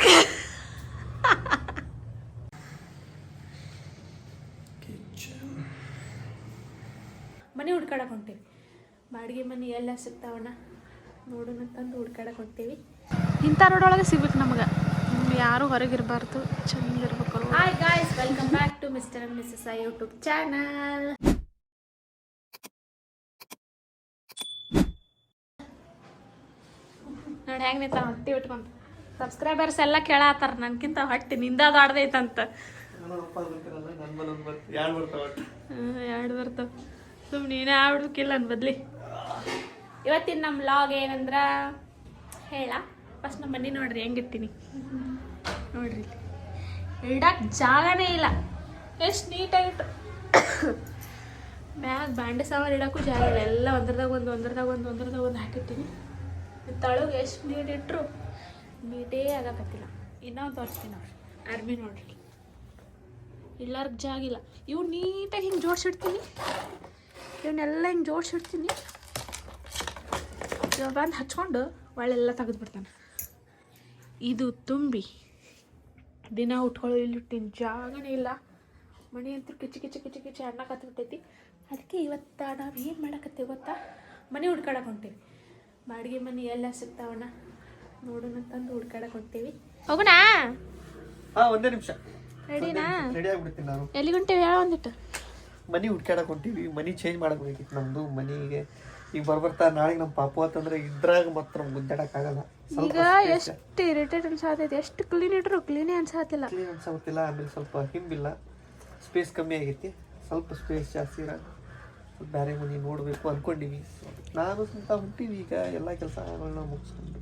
ಮನೆ ಹುಡ್ಕಾಡಕ್ಕೆ ಹೊಂಟೇವಿ. ಬಾಡಿಗೆ ಮನೆ ಎಲ್ಲ ಸಿಗ್ತಾವಣ್ಣ. ನೋಡೋಣ ತಂದು ಹುಡ್ಕಾಡಕ್ಕೆ ಹೊಂಟೇವಿ. ಇಂಥ ರೋಡೊಳಗೆ ಸಿಗ್ಬೇಕು ನಮಗೆ. ಯಾರು ಹೊರಗಿರಬಾರ್ದು ಚಂದ ಇರ್ಬೇಕು hi guys welcome back to mister and missus I YouTube channel ನೋಡಿ ಹೆಂಗೆ ನಿಂತ? ಹೊಟ್ಟಿ ಬಿಟ್ಕೊಂಡು. ಸಬ್ಸ್ಕ್ರೈಬರ್ಸ್ ಎಲ್ಲ ಕೇಳತ್ತಾರ ನನ್ಕಿಂತ ಹೊಟ್ಟೆ ನಿಂದ ಆಡ್ದೈತಂತ ಎರಡು ಬರ್ತಾವ ಸುಮ್ ನೀನೇ ಆಡ್ಬೇಕಿಲ್ಲ ಅನ್ ಬದ್ಲಿ. ಇವತ್ತಿನ ನಮ್ಮ ಲಾಗ್ ಏನಂದ್ರ ಹೇಳ. ಫಸ್ಟ್ ನಮ್ಮ ಮನೆ ನೋಡ್ರಿ ಹೆಂಗಿರ್ತೀನಿ. ನೋಡ್ರಿ. ಇಡಕ್ಕೆ ಜಾಗನೇ ಇಲ್ಲ. ಎಷ್ಟು ನೀಟಾಗಿಟ್ಟು ಮ್ಯಾಗ ಬಾಂಡೆ ಸಾಮಾನು ಇಡಕ್ಕೂ ಜಾಗ ಇಲ್ಲ. ಎಲ್ಲ ಒಂದ್ರದಾಗ ಒಂದು ಒಂದ್ರದಾಗ ಒಂದು ಒಂದ್ರದಾಗ ಒಂದು ಹಾಕಿರ್ತೀನಿ. ತಳಗೆ ಎಷ್ಟು ನೀಟ್ ಇಟ್ಟರು ನೀಟೇ ಆಗಕತ್ತಿಲ್ಲ. ಇನ್ನೊಂದು ತೋರಿಸ್ತೀನಿ ನೋಡ್ರಿ ಅರ್ಬಿ ನೋಡ್ರಿ. ಇಲ್ಲಾರ್ಗ ಜಾಗಿಲ್ಲ ಇವು ನೀಟಾಗಿ ಹಿಂಗೆ ಜೋಡಿಸಿಡ್ತೀನಿ. ಇವನ್ನೆಲ್ಲ ಹಿಂಗೆ ಜೋಡಿಸಿಡ್ತೀನಿ. ಇವ ಬಂದು ಹಚ್ಕೊಂಡು ಒಳ್ಳೆಲ್ಲ ತೆಗೆದ್ಬಿಡ್ತಾನೆ. ಇದು ತುಂಬಿ. ದಿನ ಉಟ್ಕೊಳ್ಳೋ ಇಲ್ಲಿ ಇಟ್ಟಿನ ಜಾಗನೇ ಇಲ್ಲ. ಮನೆ ಅಂತೂ ಕಿಚಿ ಕಿಚಿ ಕಿಚಿ ಕಿಚಿ ಕತ್ಬಿಟ್ಟೈತಿ. ಅದಕ್ಕೆ ಇವತ್ತು ನಾವು ಏನು ಮಾಡಕತ್ತೀವಿ ಗೊತ್ತಾ? ಮನೆ ಹುಡ್ಕಾಡಕ್ಕೆ ಹೊಂಟೀವಿ. ಬಾಡಿಗೆ ಮನೆ ಎಲ್ಲ ಸಿಗ್ತಾವಣ್ಣ. ನೋಡೋಣ ಅಂತಂದು ಹುಡ್ಕಾಡಕ್ಕೆ ಹೊಂಟೇವಿ ಹೋಗೋಣ? ಹಾ ಒಂದೇ ನಿಮಿಷ. ರೆಡಿನಾ ರೆಡಿ ಆಗ್ಬಿಡ್ತೀನಿ ನಾನು. ಎಲ್ಲಿ ಹೊಂಟೇವಿ? ಹೇಳ ಒಂದಿಟ್ಟು ಮನಿ ಹುಡ್ಕಾಡಕ್ ಹೊಂಟಿವಿ. ಮನಿ ಚೇಂಜ್ ಮಾಡಕ್ ಬೇಕಿತ್ತು ನಮ್ದು. ಮನಿಗೆ ಈಗ ಬರ್ಬರ್ತಾ ನಾಳೆಗೆ ನಮ್ಮ ಪಾಪು ಅಂತಂದ್ರೆ ಇದ್ರಾಗ ಮಾತ್ರ ನಮ್ಗೆ ಗುದ್ದಾಡಕ್ ಆಗಲ್ಲ. ಈಗ ಎಷ್ಟು ಇರಿಟೇಟ್ ಅನ್ಸಾತೈತಿ. ಎಷ್ಟು ಕ್ಲೀನ್ ಇಟ್ರು ಕ್ಲೀನೇ ಅನ್ಸಾತಿಲ್ಲ. ಕ್ಲೀನ್ ಅನ್ಸಾಗುತ್ತಿಲ್ಲ ಆಮೇಲೆ ಸ್ವಲ್ಪ ಹಿಂಬಿಲ್ಲ ಸ್ಪೇಸ್ ಕಮ್ಮಿ ಆಗೈತಿ. ಸ್ವಲ್ಪ ಸ್ಪೇಸ್ ಜಾಸ್ತಿ ಇರ. ಬೇರೆ ಮನೆ ನೋಡಬೇಕು ಅನ್ಕೊಂಡಿವಿ. ನಾನು ಸ್ವಂತ ಹುಟ್ಟಿವಿ ಈಗ. ಎಲ್ಲ ಕೆಲಸಗಳನ್ನ ಮುಗಿಸ್ಕೊಂಡು.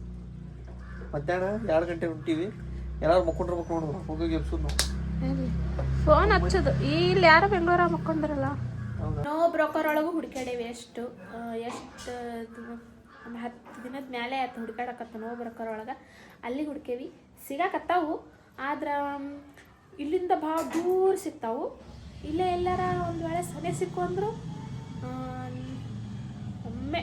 ಮಧ್ಯಾಹ್ನ ಎರಡು ಗಂಟೆ ಹೊಂಟೀವಿ. ಎಲ್ಲಾರು ಮಕ್ಕೊಂಡಿರ್ಬೇಕು ನೋಡು ಹೋಗಿ ಎಬ್ಸೋದು ನಾವು. ಫೋನ್ ಹಚ್ಚೋದು. ಇಲ್ಲಿ ಯಾರು ಬೆಂಗಳೂರ ಮಕ್ಕೊಂಡ್ರಲ್ಲ? ನೋ ಬ್ರೋಕರ್ ಒಳಗೂ ಹುಡುಕಾಡೇವಿ ಎಷ್ಟು ಎಷ್ಟು ಒಂದು ಹತ್ತು ದಿನದ ಮೇಲೆ ಆಯ್ತು ಹುಡುಕಾಡಕತ್ತ ನೋ ಬ್ರೋಕರ್ ಒಳಗೆ ಅಲ್ಲಿ ಹುಡುಕೇವಿ. ಸಿಗಾಕತ್ತಾವು ಆದ್ರೆ ಇಲ್ಲಿಂದ ಭಾಳ ದೂರ ಸಿಗ್ತಾವು. ಇಲ್ಲೇ ಎಲ್ಲಾರ ಒಂದು ವೇಳೆ ಸನೆ ಸಿಕ್ಕು ಅಂದ್ರು ಒಮ್ಮೆ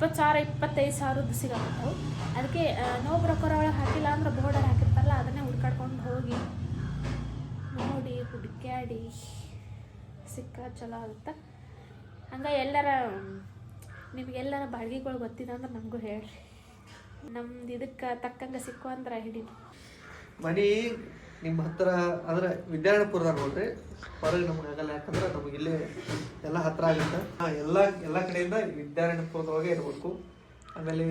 ಇಪ್ಪತ್ತು ಸಾವಿರ ಇಪ್ಪತ್ತೈದು ಸಾವಿರದ್ದು ಸಿಗಾಕತ್ತಾವು ಅದಕ್ಕೆ ನೋ ಬ್ರೋಕರ್ ಒಳಗೆ ಹಾಕಿಲ್ಲ ಅಂದ್ರೆ ಬೋರ್ಡರ್ ಹಾಕಿರ್ತಾರಲ್ಲ, ಅದನ್ನೇ ಹುಡ್ಕಾಡ್ಕೊಂಡು ಹೋಗಿ ನೋಡಿ, ಹುಡುಕ್ಯಾಡಿ. ಸಿಕ್ಕ, ಚಲೋ ಆಗುತ್ತೆ. ಹಂಗೆ ಎಲ್ಲರ, ನಿಮಗೆಲ್ಲರ ಬಾಡಿಗೆಗಳು ಗೊತ್ತಿದೆ ಅಂದ್ರೆ ನಮಗೂ ಹೇಳ್ರಿ. ನಮ್ದು ಇದಕ್ಕೆ ತಕ್ಕಂಗೆ ಸಿಕ್ಕು ಅಂದ್ರೆ ಹಿಡಿ ಮನಿ ನಿಮ್ಮ ಹತ್ರ ಅಂದ್ರೆ ವಿದ್ಯಾರಣ್ಯಪುರದಾಗ ನೋಡ್ರಿ ಹೊರಗೆ ನಮ್ಗೆ ಆಗಲ್ಲ ಯಾಕಂದ್ರೆ ನಮಗೆ ಇಲ್ಲೇ ಎಲ್ಲ ಹತ್ರ ಆಗುತ್ತೆ. ಎಲ್ಲ ಎಲ್ಲ ಕಡೆಯಿಂದ ವಿದ್ಯಾರಣ್ಯಪುರದೊಳಗೆ ಇರಬೇಕು. ಆಮೇಲೆ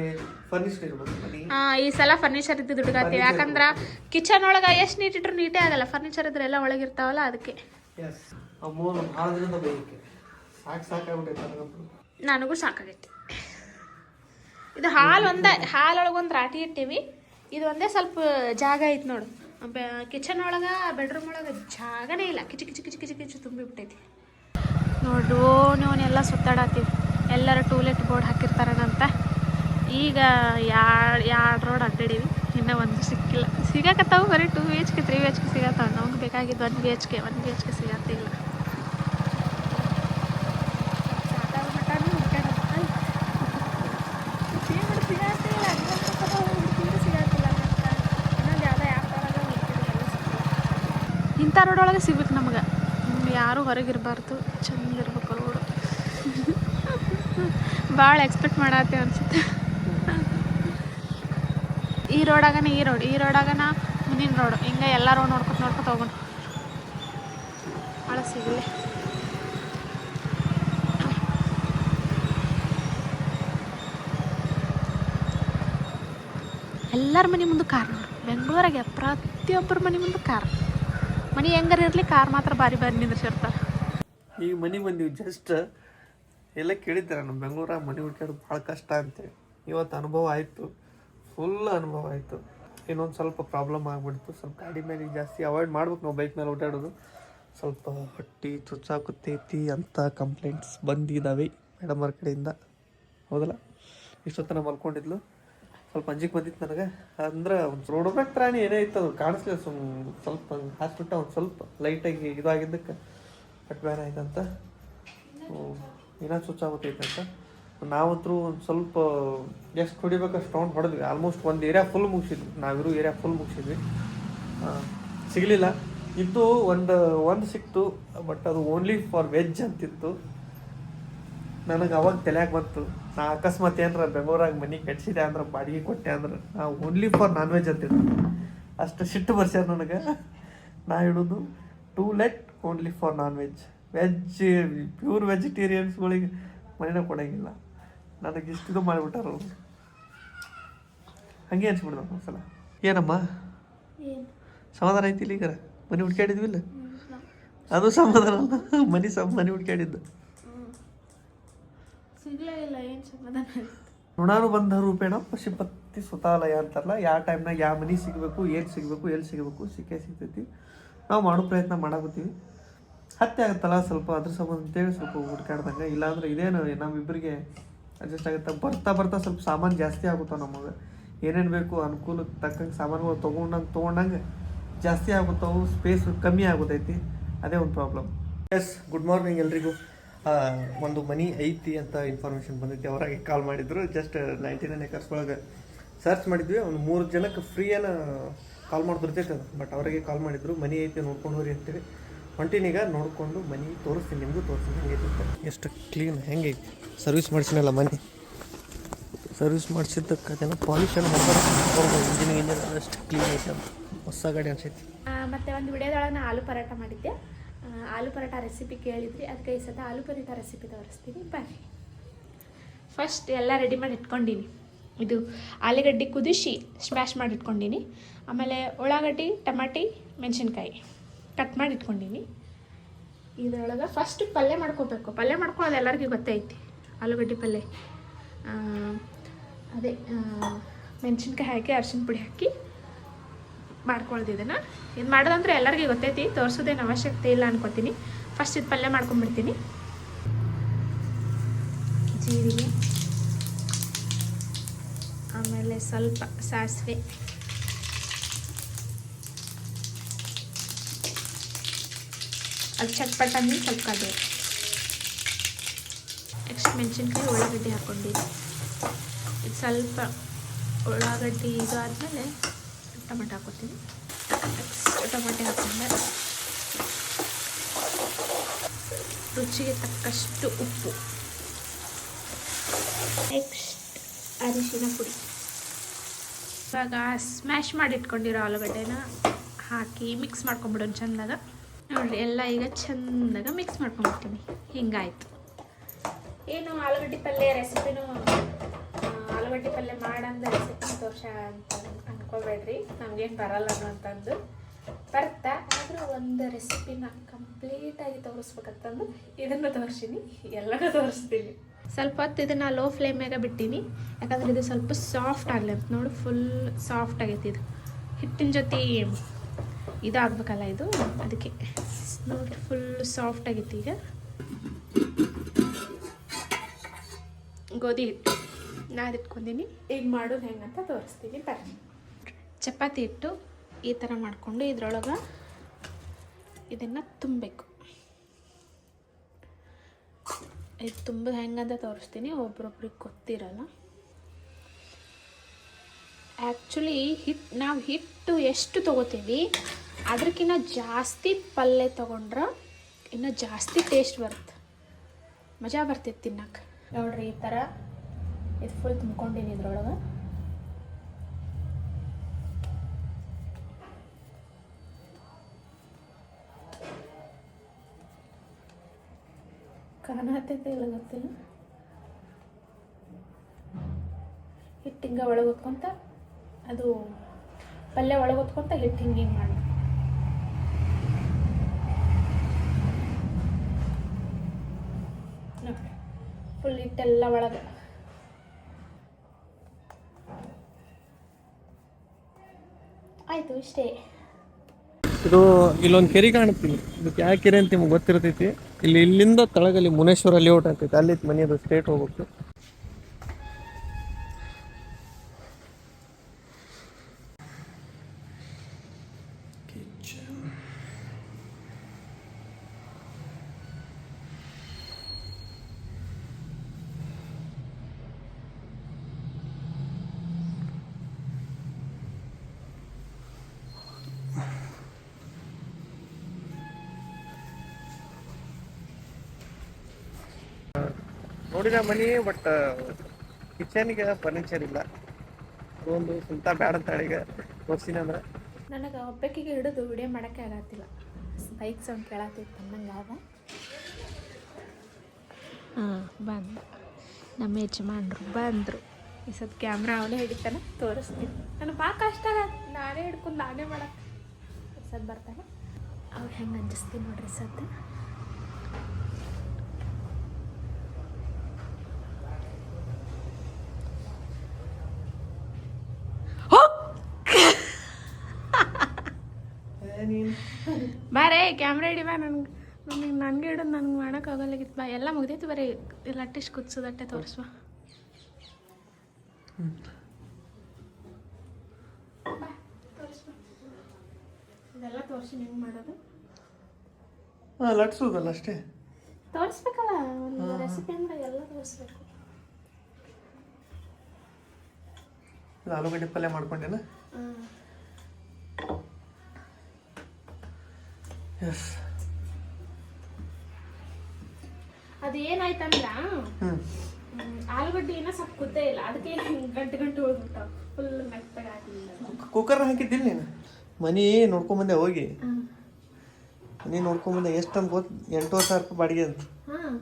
ಫರ್ನಿಚರ್ ಇರ್ಬೇಕು. ಮನಿ. ಈ ಸಲ ಫರ್ನಿಚರ್ ಇದ್ದು ದುಡ್ಗಾತೀವಿ ಯಾಕಂದ್ರೆ ಕಿಚನ್ ಒಳಗೆ ಎಷ್ಟು ನೀಟ್ ಇಟ್ರು ನೀಟೇ ಆಗಲ್ಲ. ಫರ್ನಿಚರ್ ಇದ್ರೆ ಎಲ್ಲ ಒಳಗಿರ್ತಾವಲ್ಲ ಅದಕ್ಕೆ. ಎಸ್ ಮೂರು ಭಾಳ ದಿನದ ಬೈಕೆ ಸಾಕು ಸಾಕಾಗ್ಬಿಟ್ಟೈತೆ ನನಗಂತೂ ನನಗೂ ಸಾಕಾಗೈತಿ. ಇದು ಹಾಲು ಒಂದೇ ಹಾಲೊಳಗೆ ಒಂದು ರಾಟಿ ಇಟ್ಟೀವಿ. ಇದು ಒಂದೇ ಸ್ವಲ್ಪ ಜಾಗ ಐತಿ ನೋಡು. ಕಿಚನ್ ಒಳಗೆ ಬೆಡ್ರೂಮ್ ಒಳಗೆ ಜಾಗನೇ ಇಲ್ಲ. ಕಿಚಿ ಕಿಚಿ ಕಿಚಿ ಕಿಚಿ ಕಿಚಿ ತುಂಬಿಬಿಟ್ಟೈತಿ ನೋಡು, ನೀವನ್ನೆಲ್ಲ ಸುತ್ತಾಡತ್ತೀವಿ ಎಲ್ಲರೂ ಟೂಲೆಟ್ ಬೋರ್ಡ್ ಹಾಕಿರ್ತಾರನಂತ. ಈಗ ಎರಡು ಎರಡು ರೋಡ್ ಅಡ್ಡಾಡೀವಿ. ಇನ್ನೂ ಒಂದು ಸಿಕ್ಕಿಲ್ಲ. ಸಿಗಾಕತ್ತಾವು ಬರೀ two B H K three B H K ಸಿಗತ್ತಾವ ನಮ್ಗೆ ಬೇಕಾಗಿದ್ದು one B H K one B H K ಸಿಗತ್ತಿಲ್ಲ ಇಂಥ ರೋಡೊಳಗೆ ಸಿಗ್ಬೇಕು ನಮಗೆ. ಯಾರು ಹೊರಗಿರಬಾರ್ದು. ಚಂದ ಇರ್ಬೇಕು ರೋಡು. ಭಾಳ ಎಕ್ಸ್ಪೆಕ್ಟ್ ಮಾಡತ್ತೆ ಅನ್ಸುತ್ತೆ. ಈ ರೋಡಾಗನ ಈ ರೋಡ್, ಈ ರೋಡಾಗನ ಮುಂದಿನ ರೋಡ್. ಹಿಂಗೆ ಎಲ್ಲ ರೋಡ್ ನೋಡ್ಕೊತ ನೋಡ್ಕೊತ ಹೋಗೋಣ ಭಾಳ ಸಿಗಲಿ. ಎಲ್ಲರ ಮನೆ ಮುಂದೆ ಕಾರ್ ನೋಡು. ಬೆಂಗಳೂರಾಗೆ ಪ್ರತಿಯೊಬ್ಬರ ಮನೆ ಮುಂದೆ ಕಾರ್. ಮನೆ ಹೆಂಗಾರ ಇರಲಿ, ಕಾರ್ ಮಾತ್ರ ಬಾರಿ ಬಾರಿ ನಿಂದ್ರಿಸಿರ್ತಾರೆ ಈಗ ಮನೆ ಬಂದೀವಿ ಜಸ್ಟ್ ಎಲ್ಲ ಕೇಳಿದ್ದಾರೆ, ನಮ್ಮ ಬೆಂಗಳೂರಾಗ ಮನೆ ಹುಡ್ಕ್ಯಾಡೋದು ಭಾಳ ಕಷ್ಟ ಅಂತೇಳಿ ಇವತ್ತು ಅನುಭವ ಆಯಿತು ಫುಲ್ ಅನುಭವ ಆಯಿತು. ಇನ್ನೊಂದು ಸ್ವಲ್ಪ ಪ್ರಾಬ್ಲಮ್ ಆಗ್ಬಿಡ್ತು. ಸ್ವಲ್ಪ ಗಾಡಿ ಮೇಲೆ ಜಾಸ್ತಿ ಅವಾಯ್ಡ್ ಮಾಡ್ಬೇಕು ನಾವು ಬೈಕ್ ಮೇಲೆ ಓಡಾಡೋದು. ಸ್ವಲ್ಪ ಹೊಟ್ಟಿ ಚುಚ್ಚಾಕುತ್ತೈತಿ ಅಂತ ಕಂಪ್ಲೇಂಟ್ಸ್ ಬಂದಿದ್ದಾವೆ ಮೇಡಮ್ ಅವ್ರ ಕಡೆಯಿಂದ. ಹೌದಲ್ಲ? ಇಷ್ಟೊತ್ತನ ಮಲ್ಕೊಂಡಿದ್ಲು? ಸ್ವಲ್ಪ ಅಂಜಿಕೆ ಬಂದಿತ್ತು ನನಗೆ. ಅಂದ್ರೆ ಒಂದು ರೋಡ್ ಪ್ರಾಣಿ ಏನೇ ಇತ್ತು, ಅದು ಕಾಣಿಸ್ಲಿಲ್ಲ. ಸುಮ್ ಸ್ವಲ್ಪ ಹಾಸ್ಬಿಟ್ಟ ಒಂದು ಸ್ವಲ್ಪ ಲೈಟಾಗಿ ಇದಾಗಿದ್ದಕ್ಕೆ ಬಟ್ ಬ್ಯಾನ್ ಆಯ್ತಂತ. ಏನೋ ಅಂತ. ನಾವಂತರೂ ಒಂದು ಸ್ವಲ್ಪ ಎಷ್ಟು ಹೊಡಿಬೇಕು ಅಷ್ಟು ರೌಂಡ್ ಹೊಡೆದ್ವಿ. ಆಲ್ಮೋಸ್ಟ್ ಒಂದು ಏರಿಯಾ ಫುಲ್ ಮುಗಿಸಿದ್ವಿ. ನಾವಿರೋ ಏರಿಯಾ ಫುಲ್ ಮುಗಿಸಿದ್ವಿ. ಸಿಗಲಿಲ್ಲ. ಇದ್ದು ಒಂದು ಒಂದು ಸಿಕ್ತು ಬಟ್ ಅದು ಓನ್ಲಿ ಫಾರ್ ವೆಜ್ ಅಂತಿತ್ತು. ನನಗೆ ಅವಾಗ ತಲೆಯಾಗ ಬಂತು. ನಾ ಅಕಸ್ಮಾತ್ ಏನಾರ ಬೆಂಗಳೂರಾಗ ಮನೆ ಕಟ್ಸಿದೆ ಅಂದ್ರೆ ಬಾಡಿಗೆ ಕೊಟ್ಟೆ ಅಂದ್ರೆ ನಾ ಓನ್ಲಿ ಫಾರ್ ನಾನ್ ವೆಜ್ ಅಂತ ಅಷ್ಟು ಸಿಟ್ಟು ಬರ್ಸ್ಯಾರ ನನಗೆ. ನಾ ಹೇಳೋದು to let only for non veg veg pure ವೆಜಿಟೇರಿಯನ್ಸ್ಗಳಿಗೆ ಮನೆನ ಕೊಡಂಗಿಲ್ಲ. ನನಗೆ ಇಷ್ಟಿದು ಮಾಡಿಬಿಟ್ಟಾರ ಅವರು. ಹಂಗೆ ಅನ್ಸ್ಬಿಡ್ದ ಒಂದ್ಸಲ ಏನಮ್ಮ? ಏನು? ಸಮಾಧಾನ ಐತಿ ಈಗ ಮನೆ ಹುಡ್ಕ್ಯಾಡಿದ್ವಿಲ್ಲ? ಅದು ಸಮಾಧಾನ ಅಲ್ಲ. ಮನೆ ಸಮ ಮನೆ ಹುಡ್ಕ್ಯಾಡಿದ್ದು. ಸಿಗ್ಲೇ ಇಲ್ಲ ಏನು ಸಮಾಧಾನ ಆಯ್ತು? ಋಣಾನು ಬಂಧ ರೂಪೇಣ ಪಶುಪತಿ ಸ್ವತಾಲಯ ಅಂತಾರಲ್ಲ ಯಾವ ಟೈಮ್ನಾಗ ಯಾವ ಮನೆ ಸಿಗಬೇಕು ಏನು ಸಿಗಬೇಕು ಎಲ್ಲಿ ಸಿಗಬೇಕು ಸಿಕ್ಕೇ ಸಿಗ್ತೈತಿ. ನಾವು ಮಾಡೋ ಪ್ರಯತ್ನ ಮಾಡಾಕತ್ತೀವಿ. ಹತ್ತೆ ಆಗುತ್ತಲ್ಲ ಸ್ವಲ್ಪ ಅದ್ರ ಸಂಬಂಧ ಅಂತೇಳಿ ಸ್ವಲ್ಪ ಹುಡ್ಕಾಡ್ದಂಗೆ ಇಲ್ಲಾಂದ್ರೆ ಇದೇನು ನಮ್ಮಿಬ್ಬರಿಗೆ ಅಡ್ಜಸ್ಟ್ ಆಗುತ್ತೆ. ಬರ್ತಾ ಬರ್ತಾ ಸ್ವಲ್ಪ ಸಾಮಾನು ಜಾಸ್ತಿ ಆಗುತ್ತೆ ನಮಗೆ. ಏನೇನು ಬೇಕು ಅನುಕೂಲಕ್ಕೆ ತಕ್ಕಂಗೆ ಸಾಮಾನುಗಳು ತೊಗೊಂಡಂಗೆ ತೊಗೊಂಡಂಗೆ ಜಾಸ್ತಿ ಆಗುತ್ತವು ಸ್ಪೇಸ್ ಕಮ್ಮಿ ಆಗುತ್ತೈತಿ. ಅದೇ ಒಂದು ಪ್ರಾಬ್ಲಮ್ ಎಸ್ ಗುಡ್ ಮಾರ್ನಿಂಗ್ ಎಲ್ರಿಗೂ. ಒಂದು ಮನಿ ಐತಿ ಅಂತ ಇನ್ಫಾರ್ಮೇಷನ್ ಬಂದೈತಿ. ಅವರಾಗೆ ಕಾಲ್ ಮಾಡಿದ್ರು. ಜಸ್ಟ್ ನೈಂಟಿ ನೈನ್ ಏಕರ್ಸ್ ಒಳಗೆ ಸರ್ಚ್ ಮಾಡಿದ್ವಿ. ಒಂದು ಮೂರು ಜನಕ್ಕೆ ಫ್ರೀ ಏನು ಕಾಲ್ ಮಾಡಿದಿರ್ತೈತೆ ಅದು ಬಟ್ ಅವರಿಗೆ ಕಾಲ್ ಮಾಡಿದ್ರು. ಮನಿ ಐತಿ ನೋಡ್ಕೊಂಡು ಹೋರಿ ಅಂತೇಳಿ. ಹೊಂಟಿನೀಗ ನೋಡಿಕೊಂಡು ಮನಿ ತೋರಿಸ್ತೀನಿ. ನಿಮಗೂ ತೋರಿಸ್ತೀನಿ. ಹೆಂಗೈತಿ ಎಷ್ಟು ಕ್ಲೀನ್ ಹೆಂಗೈತಿ ಸರ್ವಿಸ್ ಮಾಡಿಸಿನಲ್ಲ ಮನಿ. ಸರ್ವಿಸ್ ಮಾಡಿಸಿದ್ದಕ್ಕೆ ಪಾಲಿಶ್ ಎಲ್ಲ ಮಾಡ್ತಾರೆ? ಇಂಜಿನ್ ಇಂಜಿನ್ ಕ್ಲೀನ್ ಐತೆ ಹೊಸ ಗಾಡಿ ಅನ್ಸೈತಿ. ಮತ್ತೆ ಒಂದು ವಿಡಿಯೋದೊಳಗೆ ನಾನು ಆಲೂ ಪರಾಟ ಮಾಡಿದ್ದೆ. ಆಲೂ ಪರೋಟ ರೆಸಿಪಿ ಕೇಳಿದ್ರಿ ಅದಕ್ಕೆ ಈ ಸತ ಆಲೂ ಪರೋಟ ರೆಸಿಪಿ ತೋರಿಸ್ತೀನಿ ಬನ್ನಿ ಫಸ್ಟ್ ಎಲ್ಲ ರೆಡಿ ಮಾಡಿ ಇಟ್ಕೊಂಡೀನಿ. ಇದು ಆಲೂಗಡ್ಡೆ ಕುದಿಸಿ ಸ್ಮ್ಯಾಶ್ ಮಾಡಿ ಇಟ್ಕೊಂಡೀನಿ. ಆಮೇಲೆ ಉಳ್ಳಾಗಡ್ಡಿ, ಟಮಾಟಿ, ಮೆಣಸಿನ್ಕಾಯಿ ಕಟ್ ಮಾಡಿ ಇಟ್ಕೊಂಡೀನಿ. ಇದರೊಳಗೆ ಫಸ್ಟ್ ಪಲ್ಯ ಮಾಡ್ಕೋಬೇಕು. ಪಲ್ಯ ಮಾಡ್ಕೊಳ್ಳೋದು ಎಲ್ಲರಿಗೂ ಗೊತ್ತೈತಿ ಆಲೂಗಡ್ಡೆ ಪಲ್ಯ. ಅದೇ ಮೆಣಸಿನ್ಕಾಯಿ ಹಾಕಿ, ಅರ್ಶಿನ ಪುಡಿ ಹಾಕಿ ಮಾಡ್ಕೊಳ್ದು ಇದನ್ನು ಇದು ಮಾಡೋದಂದ್ರೆ ಎಲ್ಲರಿಗೂ ಗೊತ್ತೈತಿ, ತೋರಿಸೋದೇನು ಅವಶ್ಯಕತೆ ಇಲ್ಲ ಅನ್ಕೋತೀನಿ. ಫಸ್ಟ್ ಇದು ಪಲ್ಯ ಮಾಡ್ಕೊಂಡ್ಬಿಡ್ತೀನಿ ಜೀರಿಗೆ. ಆಮೇಲೆ ಸ್ವಲ್ಪ ಸಾಸಿವೆ. ಅದು ಚಟ್ಪಟ್ಟಿ ಸ್ವಲ್ಪ ಕಡೆ ನೆಕ್ಸ್ಟ್ ಮೆಣಸಿನ್ಕಾಯಿ ಉಳ್ಳಾಗಡ್ಡಿ ಹಾಕ್ಕೊಂಡಿದ್ದೆ ಇದು ಸ್ವಲ್ಪ ಉಳ್ಳಾಗಡ್ಡಿ ಇದು ಆದಮೇಲೆ ಟೊಮೆಟೊ ಹಾಕೋತೀನಿ ಟೊಮೆಟೊ ಹಾಕೊಂಡೆ ರುಚಿಗೆ ತಕ್ಕಷ್ಟು ಉಪ್ಪು. ನೆಕ್ಸ್ಟ್ ಅರಿಶಿನ ಪುಡಿ. ಇವಾಗ ಸ್ಮ್ಯಾಶ್ ಮಾಡಿ ಇಟ್ಕೊಂಡಿರೋ ಆಲೂಗಡ್ಡೆನ ಹಾಕಿ ಮಿಕ್ಸ್ ಮಾಡ್ಕೊಂಬಿಡೋಣ ಚೆಂದಾಗ. ನೋಡಿರಿ, ಎಲ್ಲ ಈಗ ಚೆಂದಾಗ ಮಿಕ್ಸ್ ಮಾಡ್ಕೊಂಬಿಡ್ತೀನಿ. ಹಿಂಗಾಯಿತು. ಏನು ಆಲೂಗಡ್ಡೆ ಪಲ್ಯ ರೆಸಿಪಿನೂ ಆಲೂಗಡ್ಡೆ ಪಲ್ಯ ಮಾಡಂದ ರೆಸಿಪಿ ತೋರ್ಸ ಅಂತ ಅನ್ಕೋಬೇಡ್ರಿ. ನಮ್ಗೇನು ಬರಲ್ಲ ಅನ್ನೋಂಥದ್ದು ಬರ್ತಾ, ಆದರೂ ಒಂದು ರೆಸಿಪಿನ ಕಂಪ್ಲೀಟಾಗಿ ತೋರಿಸ್ಬೇಕಂತಂದು ಇದನ್ನು ತೋರಿಸಿನಿ. ಎಲ್ಲನೂ ತೋರಿಸ್ತೀನಿ. ಸ್ವಲ್ಪ ಹೊತ್ತು ಇದನ್ನು ಲೋ ಫ್ಲೇಮ್ಯಾಗ ಬಿಟ್ಟೀನಿ. ಯಾಕಂದ್ರೆ ಇದು ಸ್ವಲ್ಪ ಸಾಫ್ಟ್ ಆಗಲಿ ಅಂತ ನೋಡಿ, ಫುಲ್ ಸಾಫ್ಟ್ ಆಗೈತಿ ಇದು. ಹಿಟ್ಟಿನ ಜೊತೆ ಇದಾಗಬೇಕಲ್ಲ ಇದು. ಅದಕ್ಕೆ ನೋಡಿ ಫುಲ್ ಸಾಫ್ಟ್ ಆಗೈತಿ ಈಗ. ಗೋಧಿ ಹಿಟ್ಟು. ನಾದಿಟ್ಕೊಂಡೀನಿ ಈಗ ಮಾಡೋದು ಹೆಂಗಂತ ತೋರಿಸ್ತೀನಿ ಬರ್ರಿ. ಚಪಾತಿ ಇಟ್ಟು ಈ ಥರ ಮಾಡಿಕೊಂಡು ಇದ್ರೊಳಗೆ ಇದನ್ನು ತುಂಬಬೇಕು. ಇದು ತುಂಬ ಹೆಂಗಂತ ತೋರಿಸ್ತೀನಿ ಒಬ್ರೊಬ್ರಿಗೆ ಗೊತ್ತಿರಲ್ಲ. ಆ್ಯಕ್ಚುಲಿ ಹಿಟ್ ನಾವು ಹಿಟ್ಟು ಎಷ್ಟು ತೊಗೋತೀವಿ ಅದಕ್ಕಿಂತ ಜಾಸ್ತಿ ಪಲ್ಯ ತೊಗೊಂಡ್ರೆ ಇನ್ನೂ ಜಾಸ್ತಿ ಟೇಸ್ಟ್ ಬರುತ್ತೆ ಮಜಾ ಬರ್ತೈತೆ ತಿನ್ನಕ್ಕೆ ನೋಡ್ರಿ ಈ ಥರ ಇದು ಫುಲ್ ತುಂಬ್ಕೊಂಡೀನಿ ಇದ್ರೊಳಗೆ. ಕಾಣತೈತೆ ಇಲ್ಲ ಗೊತ್ತಿಲ್ಲ. ಹಿಟ್ಟು ಹಿಂಗೆ ಒಳಗೆ ಹೊತ್ಕೊಂತ ಅದು ಪಲ್ಯ ಒಳಗೆ ಹೊತ್ಕೊಂತ ಹಿಟ್ಟು ಹಿಂಗೆ ಹಿಂಗೆ ಮಾಡಿ ಫುಲ್ ಹಿಟ್ಟೆಲ್ಲ ಒಳಗೆ. ಆಯಿತು, ಇಷ್ಟೇ. ಇದು ಇಲ್ಲೊಂದು ಕೆರೆ ಕಾಣುತ್ತೀನಿ ಇದಕ್ಕೆ ಯಾವ ಕೆರೆ ಅಂತ ನಿಮ್ಗೆ ಗೊತ್ತಿರ್ತೈತಿ? ಇಲ್ಲಿ ಇಲ್ಲಿಂದ ತಳಗಲ್ಲಿ ಮುನೇಶ್ವರ ಲೇಔಟ್ ಅಂತೈತಿ ಅಲ್ಲಿ ಮನೆ ಅದು ಸ್ಟ್ರೇಟ್ ಹೋಗ್ಬೇಕು. ನೋಡಿದ ಮನಿ ಬಟ್ ಕಿಚನ್ಗೆ ಫರ್ನಿಚರ್ ಇಲ್ಲ. ಒಂದು ಸ್ವಂತ ಬ್ಯಾಡ ಅಂತ ಹೇಳಿ ತೋರ್ಸಿನ ಅಂದ್ರೆ. ನನಗೆ ಒಬ್ಬಕ್ಕಿಗೆ ಹಿಡಿದು ವಿಡಿಯೋ ಮಾಡೋಕ್ಕೆ ಆಗತ್ತಿಲ್ಲ. ಬೈಕ್ ಸೌಂಡ್ ಕೇಳತ್ತಿತ್ತು ಅನ್ನಂಗೆ ಆಗ ಹಾಂ ಬಂದ. ನಮ್ಮ ಯಜಮಾನ್ರು ಬಂದರು. ಈ ಸತ್ ಕ್ಯಾಮ್ರಾ ಅವನೇ ಹಿಡಿತಾನೆ ತೋರಿಸ್ತೀನಿ. ನನಗೆ ಭಾಳ ಕಷ್ಟ ಆಗತ್ತೆ. ನಾನೇ ಹಿಡ್ಕೊಂಡು ನಾನೇ ಮಾಡಕ್ಕೆ. ಈ ಸತ್ ಬರ್ತಾನೆ. ಅವ್ರು ಹೆಂಗೆ ಅಂಜಿಸ್ತೀನಿ ನೋಡ್ರಿ ಸತ್ ಬಾರೇ ಕ್ಯಾಮ್ರಾ ಹಿಡಿಬ ನನಗೆ. ನನಗೆ ನನಗೆ ಹಿಡಿದು ನನಗೆ ಮಾಡೋಕ್ಕಾಗಲ್ಲಾಗಿತ್ತು ಬಾ ಎಲ್ಲ ಮುಗ್ದೈತಿ ಬರೀ ಲಟ್ಟಿಸ್ ಕುದಿಸೋದಟ್ಟೆ ತೋರಿಸ್ಬಾ. ಇದೆಲ್ಲ ತೋರಿಸಿ ಹೆಂಗೆ ಮಾಡೋದು. ಹಾಂ ಲಟ್ಸೋದಲ್ಲ ಅಷ್ಟೇ. ತೋರಿಸ್ಬೇಕಲ್ಲ ಒಂದು ರೆಸಿಪಿ ಅಂದ್ರೆ ಎಲ್ಲ ತೋರಿಸ್ಬೇಕು. ಆಲೂಗಡ್ಡೆ ಪಲ್ಯ ಮಾಡ್ಕೊಂಡೇನ? ಎಸ್ ಅದು ಹ್ಮ್, ಆಲೂಗಡ್ಡೆ ಏನೋ ಸ್ವಲ್ಪ ಕುದ್ದೇ ಇಲ್ಲ. ಅದಕ್ಕೆ ಗಂಟು ಗಂಟು ಉಳಿದ್ಬಿಟ್ಟಾವ ಫುಲ್ ಮೆತ್ತಗಾಗಿಲ್ಲ ಕುಕ್ಕರ್ ಹಾಕಿದ್ದಿಲ್ಲ ನೀನು? ಮನಿ ನೋಡ್ಕೊಂಬಂದೆ ಹೋಗಿ. ಮನಿ ನೋಡ್ಕೊಂಬಂದೆ ಎಷ್ಟು ಅಂತ ಗೊತ್ತು ಎಂಟೂವರೆ ಸಾವಿರ ರೂಪಾಯಿ ಬಾಡಿಗೆ ಅಂತ ಹಾಂ.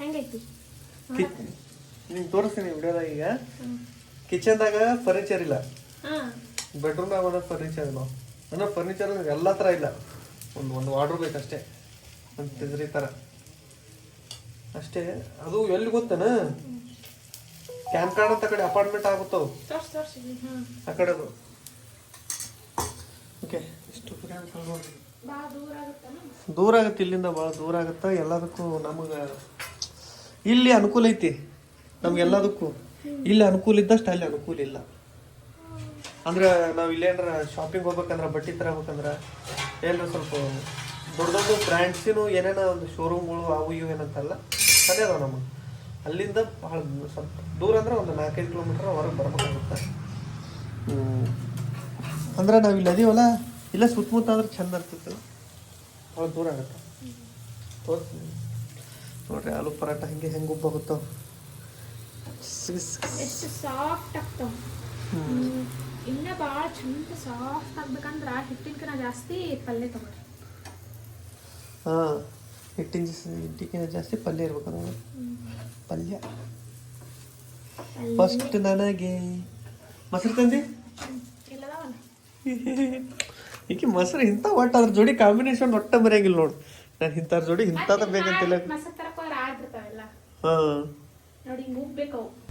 ಹೆಂಗೈತಿ? ನಿಂಗೆ ತೋರಿಸ್ತೀನಿ ವಿಡಿಯೋದಾಗ ಈಗ. ಕಿಚನ್ದಾಗ ಫರ್ನಿಚರ್ ಇಲ್ಲ. ಬೆಡ್ರೂಮ್ದಾಗ ಒಂದೊಂದು ಫರ್ನಿಚರ್ ಇಲ್ಲ. ಅನ್ನೋ ಫರ್ನಿಚರ್ ಎಲ್ಲ ಥರ ಇಲ್ಲ. ಒಂದು ಒಂದು ಆರ್ಡ್ರ್ ಬೇಕಷ್ಟೇ. ಅಂತಿದ್ರಿ ಈ ಥರ ಅಷ್ಟೇ ಅದು ಎಲ್ಲಿ ಗೊತ್ತನ? ಕ್ಯಾಂಪ್ ಕಾರ್ಡ್ ಅಂತ ಕಡೆ ಅಪಾರ್ಟ್ಮೆಂಟ್ ಆಗುತ್ತೋ? ಆ ಕಡೆ ಅದು. ಓಕೆ ಇಷ್ಟು ದೂರ ಆಗುತ್ತೆ ಇಲ್ಲಿಂದ ಭಾಳ ದೂರ ಆಗುತ್ತೆ? ಎಲ್ಲದಕ್ಕೂ ನಮಗೆ ಇಲ್ಲಿ ಅನುಕೂಲ ಐತಿ. ನಮ್ಗೆಲ್ಲದಕ್ಕೂ ಇಲ್ಲಿ ಅನುಕೂಲ ಇದ್ದಷ್ಟು ಅಲ್ಲಿ ಅನುಕೂಲ ಇಲ್ಲ. ಅಂದ್ರೆ ನಾವು ಇಲ್ಲೇನಾರ ಶಾಪಿಂಗ್ ಹೋಗ್ಬೇಕಂದ್ರೆ ಬಟ್ಟೆ ತರಬೇಕಂದ್ರೆ ಏನಾರ ಸ್ವಲ್ಪ ದೊಡ್ಡ ದೊಡ್ಡ ಬ್ರ್ಯಾಂಡ್ಸಿನೂ ಏನೇನೋ ಒಂದು ಶೋರೂಮ್ಗಳು ಅವು ಇವು ಏನಂತಲ್ಲ ಅದೇ ಅದಾವ ನಮಗೆ. ಅಲ್ಲಿಂದ ಭಾಳ ಸ್ವಲ್ಪ ದೂರ ಅಂದ್ರೆ ಒಂದು ನಾಲ್ಕೈದು ಕಿಲೋಮೀಟ್ರ್ ಹೊರಗೆ ಬರ್ಬೇಕಾಗುತ್ತೆ. ಅಂದ್ರೆ ನಾವು ಇಲ್ಲಿ ಅದೀವಲ್ಲ ಇಲ್ಲ ಸುತ್ತಮುತ್ತ ಅಂದ್ರೆ ಚಂದ ಇರ್ತಿತ್ತು ಭಾಳ ದೂರ ಆಗುತ್ತೆ. ತೋರಿಸ್ತೀನಿ. ನೋಡ್ರಿ ಆಲೂ ಪರಾಟ ಹಂಗೆ ಹೆಂಗೆ ಉಬ್ಬಾಗುತ್ತೋ ಸಾಫ್ಟ್ ಆಗ್ತಾವ. ಇನ್ನ ಭಾಳ ಚಂದ ಸಾಫ್ಟ್ ಆಗ್ಬೇಕಂದ್ರೆ ಹಿಟ್ಟಿನ್ಕಿನ ಜಾಸ್ತಿ ಪಲ್ಯ ತಗೋರಿ ಹಾಂ ಹಿಟ್ಟಿನ ಹಿಟ್ಟಿನ ಜಾಸ್ತಿ ಪಲ್ಯ ಇರ್ಬೇಕು ನಾನು ಪಲ್ಯ. ಫಸ್ಟ್ ನನಗೆ ಮೊಸರು ತಂದಿ? ಈಗ ಈಕೆ ಮೊಸರು ಇಂಥ ಒಟ್ಟು ಅದ್ರ ಜೋಡಿ ಕಾಂಬಿನೇಷನ್ ಒಟ್ಟ ಬರೆಯಂಗಿಲ್ಲ ನೋಡು. ನಾನು ಇಂಥವ್ರ ಜೋಡಿ ಇಂಥದ ಬೇಕಂತಿಲ್ಲ ಹಾಂ.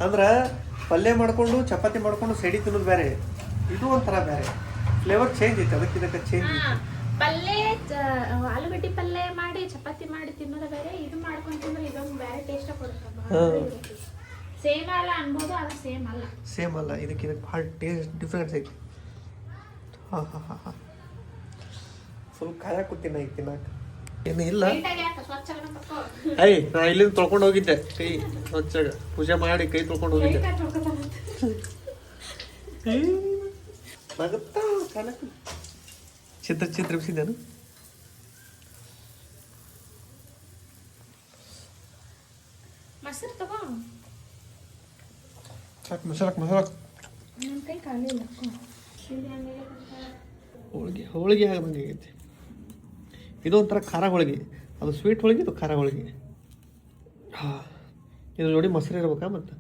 ಅಂದ್ರೆ ಪಲ್ಯ ಮಾಡ್ಕೊಂಡು ಚಪಾತಿ ಮಾಡ್ಕೊಂಡು ಸೈಡಿ ತಿನ್ನೋದು ಬೇರೆ. ಇದು ಒಂಥರ ಬೇರೆ. ಫ್ಲೇವರ್ ಚೇಂಜ್ ಇತ್ತು ಅದಕ್ಕೆ ಇದಕ್ಕೆ ಚೇಂಜ್ ಪಲ್ಲೆ ಪಲ್ಯ ಆಲೂಗಡ್ಡೆ ಪಲ್ಯ ಮಾಡಿ ಚಪಾತಿ ಮಾಡಿ ತಿನ್ನೋದು ಬೇರೆ ಇದು ಮಾಡ್ಕೊಂಡು ಇದೊಂದು ಬೇರೆ ಟೇಸ್ಟ್ ಕೊಡುತ್ತೆ ಸೇಮ್ ಅಲ್ಲ ಅನ್ಬೋದು ಅದು ಸೇಮ್ ಅಲ್ಲ. ಸೇಮ್ ಅಲ್ಲ ಇದಕ್ಕೆ ಇದಕ್ಕೆ ಭಾಳ ಟೇಸ್ಟ್ ಡಿಫ್ರೆನ್ಸ್ ಐತಿ. ಹಾಂ ಹಾಂ ಹಾಂ ಹಾಂ. ಫುಲ್ ಕಾಯ ಕೂತೀನಿ ಐತಿ ತಿನ್ನಾಕ. ಏನು ಇಲ್ಲ. ಐ ನಾ ಇಲ್ಲಿಂದ ತೊಳ್ಕೊಂಡು ಹೋಗಿದ್ದೆ. ಕೈ ಸ್ವಚ್ಛಾಗ ಪೂಜೆ ಮಾಡಿ ಕೈ ತೊಳ್ಕೊಂಡು ಹೋಗಿದ್ದೆ. ನಗುತ್ತಾ ಚಿತ್ರ ಚಿತ್ರ ಬಿಸಿದ್ದೇನು ಮೊಸರು ತಗೋ. ಸಾಕು ಮಸಾಲಕ್ ಮಸಾಲಕ್ ನನ್ನ ಕೈ ಖಾಲಿ ಇಲ್ಲ. ಇದು ಹೆಂಗೆ ಹೋಳಿಗೆ ಹೋಳಿಗೆ ಆಗದಂಗೆ ಆಗೈತಿ ಇದು ಒಂಥರ ಖಾರ ಹೋಳಿಗೆ. ಅದು ಸ್ವೀಟ್ ಹೋಳಿಗೆ ಇದು ಖಾರ ಹೋಳಿಗೆ. ಹಾಂ ಇದ್ರ ನೋಡಿ ಮೊಸರು ಇರ್ಬೇಕಾ ಮತ್ತು?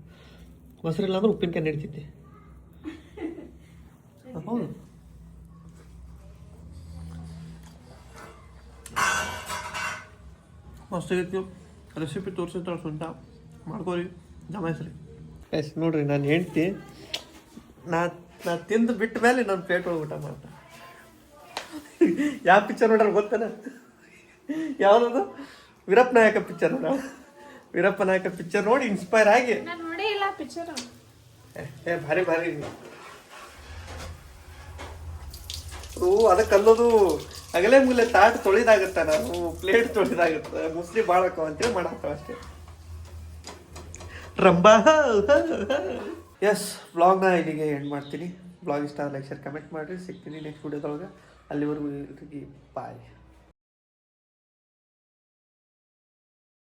ಮೊಸರು ಇಲ್ಲ ಅಂದ್ರೆ ಉಪ್ಪಿನಕಾಯಿ ನಡೀತೈತಿ ಹೌದು. ಮಸ್ತ್ ಆಗೈತಿ ರೆಸಿಪಿ ತೋರಿಸಿರ್ತಾಳೆ ಸ್ವಂತ ಮಾಡ್ಕೋರಿ. ಜಮಾಯಿಸ್ರಿ ಎಸ್ ನೋಡ್ರಿ ನಾನು ಹೆಂಡ್ತಿ. ನಾ ನಾ ತಿಂದು ಬಿಟ್ಟ ಮೇಲೆ ನನ್ನ ಪೇಟ್ ಒಳಗೆ ಊಟ ಮಾಡ್ತಾ. ಯಾವ ಪಿಕ್ಚರ್ ನೋಡ್ರ ಗೊತ್ತೇನ? ಯಾವುದದು? ವೀರಪ್ಪ ನಾಯಕ ಪಿಕ್ಚರ್ ನೋಡ ವೀರಪ್ಪ ನಾಯಕ ಪಿಕ್ಚರ್ ನೋಡಿ ಇನ್ಸ್ಪೈರ್ ಆಗಿ. ನಾನು ನೋಡೇ ಇಲ್ಲ ಪಿಕ್ಚರ್ ಏ, ಏ ಭಾರಿ ಭಾರಿ. ಓ, ಅದಕ್ಕೆ ಅಲ್ಲೋದು ಅಗಲೇ ಮುಗಲೆ ತಾಟ್ ತೊಳಿದಾಗತ್ತ ನಾನು ಪ್ಲೇಟ್ ತೊಳಿದಾಗತ್ತ. ಮುಸ್ಲಿ ಭಾಳ ಹಾಕೋ ಅಂತೇಳಿ ಅಷ್ಟೇ. ರಂಬಾ ಎಸ್ ಬ್ಲಾಗ್ನ ಇಲ್ಲಿಗೆ ಎಂಡ್ ಮಾಡ್ತೀನಿ. ಬ್ಲಾಗ್ ಇಷ್ಟ ಲೈಕ್ ಶೇರ್ ಕಮೆಂಟ್ ಮಾಡಿರಿ. ಸಿಗ್ತೀನಿ ನೆಕ್ಸ್ಟ್ ವಿಡಿಯೋದೊಳಗೆ ಅಲ್ಲಿವರೆಗೂ ಬಾಯ್